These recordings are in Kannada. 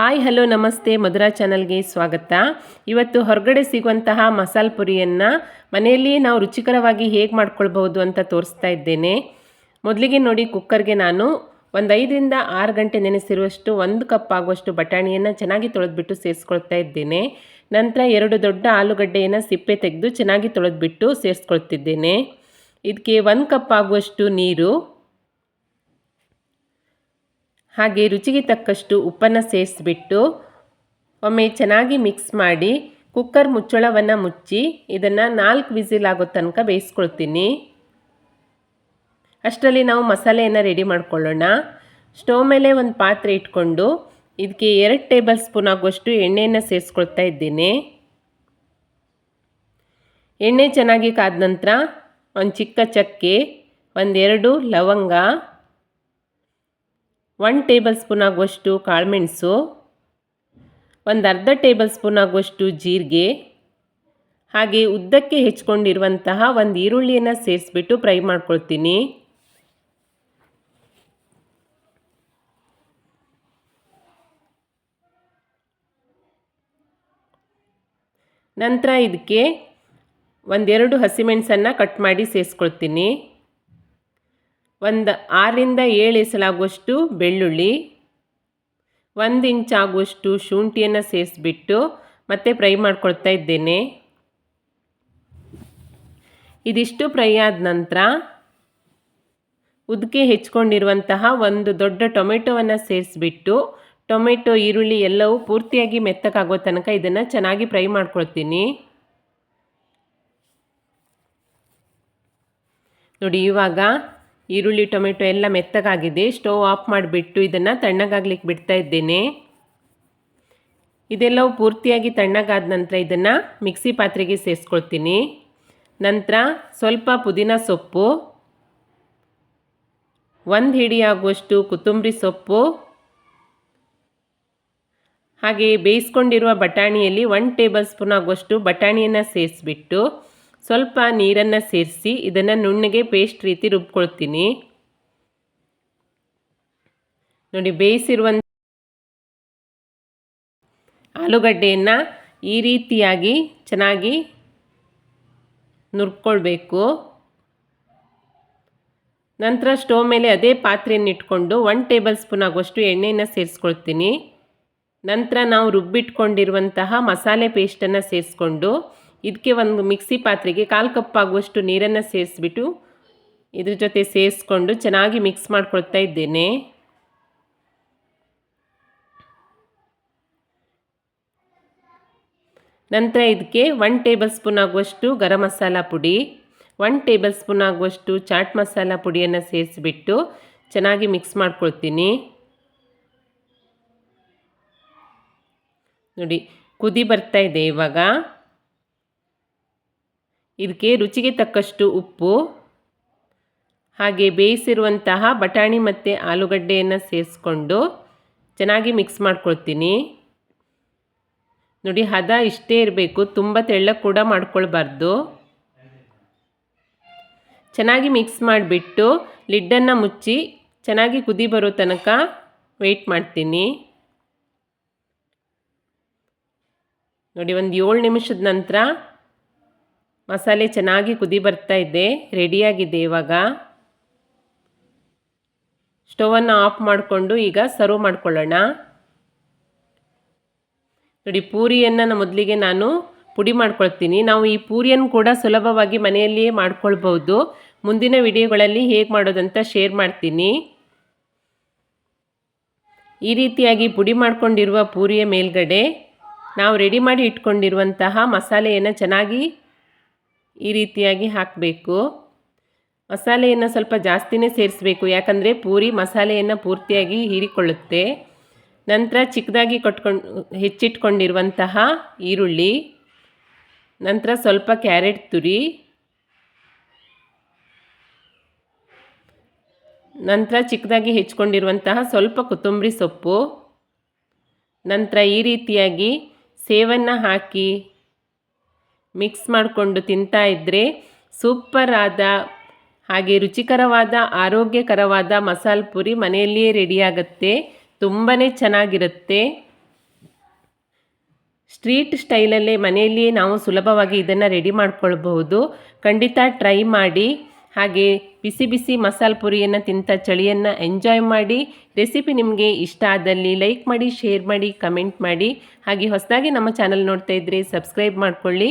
ಹಾಯ್, ಹಲೋ, ನಮಸ್ತೆ. ಮಧುರಾ ಚಾನಲ್ಗೆ ಸ್ವಾಗತ. ಇವತ್ತು ಹೊರಗಡೆ ಸಿಗುವಂತಹ ಮಸಾಲ ಪುರಿಯನ್ನು ಮನೆಯಲ್ಲಿ ನಾವು ರುಚಿಕರವಾಗಿ ಹೇಗೆ ಮಾಡ್ಕೊಳ್ಬಹುದು ಅಂತ ತೋರಿಸ್ತಾ ಇದ್ದೇನೆ. ಮೊದಲಿಗೆ ನೋಡಿ, ಕುಕ್ಕರ್ಗೆ ನಾನು ಒಂದು ಐದರಿಂದ ಆರು ಗಂಟೆ ನೆನೆಸಿರುವಷ್ಟು, ಒಂದು ಕಪ್ ಆಗುವಷ್ಟು ಬಟಾಣಿಯನ್ನು ಚೆನ್ನಾಗಿ ತೊಳೆದ್ಬಿಟ್ಟು ಸೇರಿಸ್ಕೊಳ್ತಾ ಇದ್ದೇನೆ. ನಂತರ ಎರಡು ದೊಡ್ಡ ಆಲೂಗಡ್ಡೆಯನ್ನು ಸಿಪ್ಪೆ ತೆಗೆದು ಚೆನ್ನಾಗಿ ತೊಳೆದ್ಬಿಟ್ಟು ಸೇರಿಸ್ಕೊಳ್ತಿದ್ದೇನೆ. ಇದಕ್ಕೆ ಒಂದು ಕಪ್ ಆಗುವಷ್ಟು ನೀರು ಹಾಗೆ ರುಚಿಗೆ ತಕ್ಕಷ್ಟು ಉಪ್ಪನ್ನು ಸೇರಿಸ್ಬಿಟ್ಟು ಒಮ್ಮೆ ಚೆನ್ನಾಗಿ ಮಿಕ್ಸ್ ಮಾಡಿ ಕುಕ್ಕರ್ ಮುಚ್ಚಳವನ್ನು ಮುಚ್ಚಿ ಇದನ್ನು ನಾಲ್ಕು ವಿಸಿಲ್ ಆಗೋ ತನಕ ಬೇಯಿಸ್ಕೊಳ್ತೀನಿ. ಅಷ್ಟರಲ್ಲಿ ನಾವು ಮಸಾಲೆಯನ್ನು ರೆಡಿ ಮಾಡ್ಕೊಳ್ಳೋಣ. ಸ್ಟವ್ ಮೇಲೆ ಒಂದು ಪಾತ್ರೆ ಇಟ್ಕೊಂಡು ಇದಕ್ಕೆ ಎರಡು ಟೇಬಲ್ ಸ್ಪೂನ್ ಆಗುವಷ್ಟು ಎಣ್ಣೆಯನ್ನು ಸೇರಿಸ್ಕೊಳ್ತಾ ಇದ್ದೀನಿ. ಎಣ್ಣೆ ಚೆನ್ನಾಗಿ ಕಾದ ನಂತರ ಒಂದು ಚಿಕ್ಕ ಚಕ್ಕೆ ಒಂದೆರಡು ಲವಂಗ ಒನ್ ಟೇಬಲ್ ಸ್ಪೂನ್ ಆಗುವಷ್ಟು ಕಾಳುಮೆಣಸು ಒಂದು ಅರ್ಧ ಟೇಬಲ್ ಸ್ಪೂನ್ ಆಗುವಷ್ಟು ಜೀರಿಗೆ. ಹಾಗೆ ಉದ್ದಕ್ಕೆ ಹೆಚ್ಕೊಂಡಿರುವಂತಹ ಒಂದು ಈರುಳ್ಳಿಯನ್ನು ಸೇರಿಸ್ಬಿಟ್ಟು ಫ್ರೈ ಮಾಡ್ಕೊಳ್ತೀನಿ. ನಂತರ ಇದಕ್ಕೆ ಒಂದೆರಡು ಹಸಿಮೆಣಸನ್ನು ಕಟ್ ಮಾಡಿ ಸೇರಿಸ್ಕೊಳ್ತೀನಿ. ಒಂದು ಆರರಿಂದ ಏಳು ಎಸಲಾಗುವಷ್ಟು ಬೆಳ್ಳುಳ್ಳಿ, ಒಂದು ಇಂಚ್ ಆಗುವಷ್ಟು ಶುಂಠಿಯನ್ನು ಸೇರಿಸ್ಬಿಟ್ಟು ಮತ್ತೆ ಫ್ರೈ ಮಾಡ್ಕೊಳ್ತಾ ಇದ್ದೇನೆ. ಇದಿಷ್ಟು ಫ್ರೈ ಆದ ನಂತರ ಉದ್ಕೆ ಹೆಚ್ಕೊಂಡಿರುವಂತಹ ಒಂದು ದೊಡ್ಡ ಟೊಮೆಟೊವನ್ನು ಸೇರಿಸ್ಬಿಟ್ಟು ಟೊಮೆಟೊ, ಈರುಳ್ಳಿ ಎಲ್ಲವೂ ಪೂರ್ತಿಯಾಗಿ ಮೆತ್ತಕ್ಕಾಗೋ ತನಕ ಇದನ್ನು ಚೆನ್ನಾಗಿ ಫ್ರೈ ಮಾಡ್ಕೊಳ್ತೀನಿ. ನೋಡಿ, ಇವಾಗ ಈರುಳ್ಳಿ, ಟೊಮೆಟೊ ಎಲ್ಲ ಮೆತ್ತಗಾಗಿದೆ. ಸ್ಟೋವ್ ಆಫ್ ಮಾಡಿಬಿಟ್ಟು ಇದನ್ನು ತಣ್ಣಗಾಗ್ಲಿಕ್ಕೆ ಬಿಡ್ತಾ ಇದ್ದೇನೆ. ಇದೆಲ್ಲವೂ ಪೂರ್ತಿಯಾಗಿ ತಣ್ಣಗಾದ ನಂತರ ಇದನ್ನು ಮಿಕ್ಸಿ ಪಾತ್ರೆಗೆ ಸೇರಿಸ್ಕೊಳ್ತೀನಿ. ನಂತರ ಸ್ವಲ್ಪ ಪುದೀನ ಸೊಪ್ಪು, ಒಂದು ಹಿಡಿಯಾಗುವಷ್ಟು ಕೊತ್ತಂಬರಿ ಸೊಪ್ಪು, ಹಾಗೆ ಬೇಯಿಸ್ಕೊಂಡಿರುವ ಬಟಾಣಿಯಲ್ಲಿ ಒನ್ ಟೇಬಲ್ ಸ್ಪೂನ್ ಆಗುವಷ್ಟು ಬಟಾಣಿಯನ್ನು ಸೇರಿಸ್ಬಿಟ್ಟು ಸ್ವಲ್ಪ ನೀರನ್ನು ಸೇರಿಸಿ ಇದನ್ನು ನುಣ್ಣಗೆ ಪೇಸ್ಟ್ ರೀತಿ ರುಬ್ಕೊಳ್ತೀನಿ. ನೋಡಿ ಬೇಯಿಸಿರುವಂಥ ಆಲೂಗಡ್ಡೆಯನ್ನು ಈ ರೀತಿಯಾಗಿ ಚೆನ್ನಾಗಿ ನುರ್ಕೊಳ್ಬೇಕು. ನಂತರ ಸ್ಟೋವ್ ಮೇಲೆ ಅದೇ ಪಾತ್ರೆಯನ್ನು ಇಟ್ಕೊಂಡು ಒನ್ ಟೇಬಲ್ ಸ್ಪೂನ್ ಆಗುವಷ್ಟು ಎಣ್ಣೆಯನ್ನು ಸೇರಿಸ್ಕೊಳ್ತೀನಿ. ನಂತರ ನಾವು ರುಬ್ಬಿಟ್ಕೊಂಡಿರುವಂತಹ ಮಸಾಲೆ ಪೇಸ್ಟನ್ನು ಸೇರಿಸ್ಕೊಂಡು ಇದಕ್ಕೆ ಒಂದು ಮಿಕ್ಸಿ ಪಾತ್ರೆಗೆ ಕಾಲು ಕಪ್ ಆಗುವಷ್ಟು ನೀರನ್ನು ಸೇರಿಸ್ಬಿಟ್ಟು ಇದ್ರ ಜೊತೆ ಸೇರಿಸ್ಕೊಂಡು ಚೆನ್ನಾಗಿ ಮಿಕ್ಸ್ ಮಾಡ್ಕೊಳ್ತಾ ಇದ್ದೇನೆ. ನಂತರ ಇದಕ್ಕೆ ಒನ್ ಟೇಬಲ್ ಸ್ಪೂನ್ ಆಗುವಷ್ಟು ಗರಂ ಮಸಾಲ ಪುಡಿ, ಒನ್ ಟೇಬಲ್ ಸ್ಪೂನ್ ಆಗುವಷ್ಟು ಚಾಟ್ ಮಸಾಲ ಪುಡಿಯನ್ನು ಸೇರಿಸ್ಬಿಟ್ಟು ಚೆನ್ನಾಗಿ ಮಿಕ್ಸ್ ಮಾಡ್ಕೊಳ್ತೀನಿ. ನೋಡಿ, ಕುದಿ ಬರ್ತಾ ಇದೆ ಇವಾಗ. ಇದಕ್ಕೆ ರುಚಿಗೆ ತಕ್ಕಷ್ಟು ಉಪ್ಪು, ಹಾಗೆ ಬೇಯಿಸಿರುವಂತಹ ಬಟಾಣಿ ಮತ್ತು ಆಲೂಗಡ್ಡೆಯನ್ನು ಸೇರಿಸ್ಕೊಂಡು ಚೆನ್ನಾಗಿ ಮಿಕ್ಸ್ ಮಾಡ್ಕೊಳ್ತೀನಿ. ನೋಡಿ, ಹದ ಇಷ್ಟೇ ಇರಬೇಕು, ತುಂಬ ತೆಳ್ಳ ಕೂಡ ಮಾಡ್ಕೊಳ್ಬಾರ್ದು. ಚೆನ್ನಾಗಿ ಮಿಕ್ಸ್ ಮಾಡಿಬಿಟ್ಟು ಲಿಡ್ಡನ್ನು ಮುಚ್ಚಿ ಚೆನ್ನಾಗಿ ಕುದಿ ಬರೋ ತನಕ ವೆಯ್ಟ್ ಮಾಡ್ತೀನಿ. ನೋಡಿ, ಒಂದು ಏಳು ನಿಮಿಷದ ನಂತರ ಮಸಾಲೆ ಚೆನ್ನಾಗಿ ಕುದಿ ಬರ್ತಾ ಇದೆ ರೆಡಿಯಾಗಿದೆ ಇವಾಗ. ಸ್ಟೋವನ್ನು ಆಫ್ ಮಾಡಿಕೊಂಡು ಈಗ ಸರ್ವ್ ಮಾಡ್ಕೊಳ್ಳೋಣ. ನೋಡಿ, ಪೂರಿಯನ್ನು ಮೊದಲಿಗೆ ನಾನು ಪುಡಿ ಮಾಡ್ಕೊಳ್ತೀನಿ. ನಾವು ಈ ಪೂರಿಯನ್ನು ಕೂಡ ಸುಲಭವಾಗಿ ಮನೆಯಲ್ಲಿಯೇ ಮಾಡ್ಕೊಳ್ಬೋದು ಮುಂದಿನ ವಿಡಿಯೋಗಳಲ್ಲಿ ಹೇಗೆ ಮಾಡೋದಂತ ಶೇರ್ ಮಾಡ್ತೀನಿ. ಈ ರೀತಿಯಾಗಿ ಪುಡಿ ಮಾಡಿಕೊಂಡಿರುವ ಪೂರಿಯ ಮೇಲ್ಗಡೆ ನಾವು ರೆಡಿ ಮಾಡಿ ಇಟ್ಕೊಂಡಿರುವಂತಹ ಮಸಾಲೆಯನ್ನು ಚೆನ್ನಾಗಿ ಈ ರೀತಿಯಾಗಿ ಹಾಕಬೇಕು. ಮಸಾಲೆಯನ್ನು ಸ್ವಲ್ಪ ಜಾಸ್ತಿನೇ ಸೇರಿಸಬೇಕು. ಯಾಕಂದರೆ ಪೂರಿ ಮಸಾಲೆಯನ್ನು ಪೂರ್ತಿಯಾಗಿ ಹೀರಿಕೊಳ್ಳುತ್ತೆ. ನಂತರ ಚಿಕ್ಕದಾಗಿ ಕೊಟ್ಕೊಂಡು ಹೆಚ್ಚಿಟ್ಕೊಂಡಿರುವಂತಹ ಈರುಳ್ಳಿ. ನಂತರ ಸ್ವಲ್ಪ ಕ್ಯಾರೆಟ್ ತುರಿ. ನಂತರ ಚಿಕ್ಕದಾಗಿ ಹೆಚ್ಚಿಕೊಂಡಿರುವಂತಹ ಸ್ವಲ್ಪ ಕೊತ್ತಂಬರಿ ಸೊಪ್ಪು. ನಂತರ ಈ ರೀತಿಯಾಗಿ ಸೇವನ್ನು ಹಾಕಿ ಮಿಕ್ಸ್ ಮಾಡಿಕೊಂಡು ತಿಂತಾ ಇದ್ದರೆ ಸೂಪರ್ ಆದ ಹಾಗೆ ರುಚಿಕರವಾದ, ಆರೋಗ್ಯಕರವಾದ ಮಸಾಲ ಪುರಿ ಮನೆಯಲ್ಲಿಯೇ ರೆಡಿಯಾಗತ್ತೆ. ತುಂಬಾ ಚೆನ್ನಾಗಿರುತ್ತೆ. ಸ್ಟ್ರೀಟ್ ಸ್ಟೈಲಲ್ಲೇ ಮನೆಯಲ್ಲಿಯೇ ನಾವು ಸುಲಭವಾಗಿ ಇದನ್ನು ರೆಡಿ ಮಾಡ್ಕೊಳ್ಬಹುದು. ಖಂಡಿತ ಟ್ರೈ ಮಾಡಿ. ಹಾಗೆ ಬಿಸಿ ಬಿಸಿ ಮಸಾಲ ಪುರಿಯನ್ನು ತಿಂತ ಚಳಿಯನ್ನು ಎಂಜಾಯ್ ಮಾಡಿ. ರೆಸಿಪಿ ನಿಮಗೆ ಇಷ್ಟ ಆದಲ್ಲಿ ಲೈಕ್ ಮಾಡಿ, ಶೇರ್ ಮಾಡಿ, ಕಮೆಂಟ್ ಮಾಡಿ. ಹಾಗೆ ಹೊಸದಾಗಿ ನಮ್ಮ ಚಾನಲ್ ನೋಡ್ತಾ ಇದ್ದರೆ ಸಬ್ಸ್ಕ್ರೈಬ್ ಮಾಡ್ಕೊಳ್ಳಿ.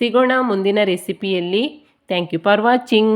ಸಿಗೋಣ ಮುಂದಿನ ರೆಸಿಪಿಯಲ್ಲಿ ಥ್ಯಾಂಕ್ ಯು ಫಾರ್ ವಾಚಿಂಗ್